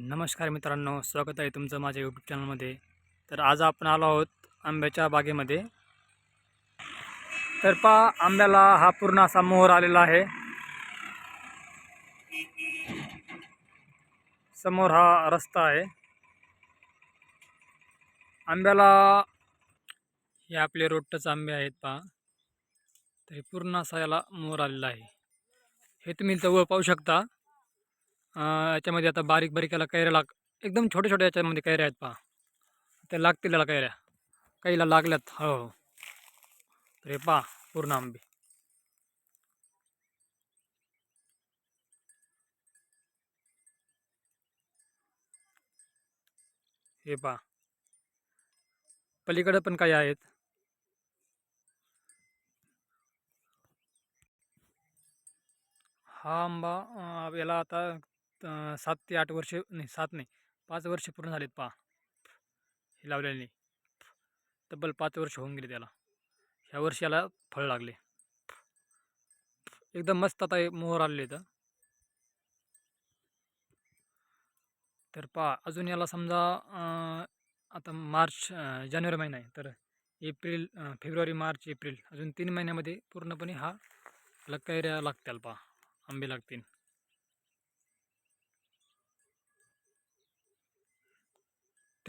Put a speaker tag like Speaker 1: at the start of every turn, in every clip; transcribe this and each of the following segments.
Speaker 1: नमस्कार मित्रांनो स्वागत आहे तुमचं माझ्या यूट्यूब चॅनलमध्ये तर आज आपण आलो आहोत आंब्याच्या बागेमध्ये. तर पा आंब्याला हा पूर्ण असा मोहर आलेला आहे. समोर हा रस्ता आहे. आंब्याला हे आपले रोट्टच आंबे आहेत पहा. तर हे पूर्ण असा याला मोहर आलेला आहे. हे तुम्ही जवळ पाहू शकता. याच्यामध्ये आता बारीक बारीक याला कैऱ्या लाग एकदम छोट्या छोट्या याच्यामध्ये कैऱ्या आहेत पहा. त्या लागतील याला कैऱ्या. काहीला लागल्यात हो. हो तर हे पहा पूर्ण आंबे. हे पहा. पलीकडे पण काही आहेत. हा आंबा याला आता सात ते आठ वर्ष नाही सात नाही पाच वर्ष पूर्ण झालेत पहा. हे लावलेले. तब्बल पाच वर्ष होऊन गेले त्याला. ह्या वर्षी याला फळ लागले. एकदम मस्त आता हे मोहर आलेले तर तर पहा अजून याला समजा आता मार्च जानेवारी महिना आहे. तर एप्रिल फेब्रुवारी मार्च एप्रिल अजून तीन महिन्यामध्ये पूर्णपणे हा याला कैऱ्या लागतील पहा. आंबे लागतील.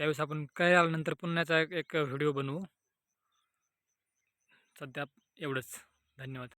Speaker 1: त्यावेळेस आपण काय आल्यानंतर पुन्हाचा एक एक व्हिडिओ बनवू. सध्या एवढंच. धन्यवाद.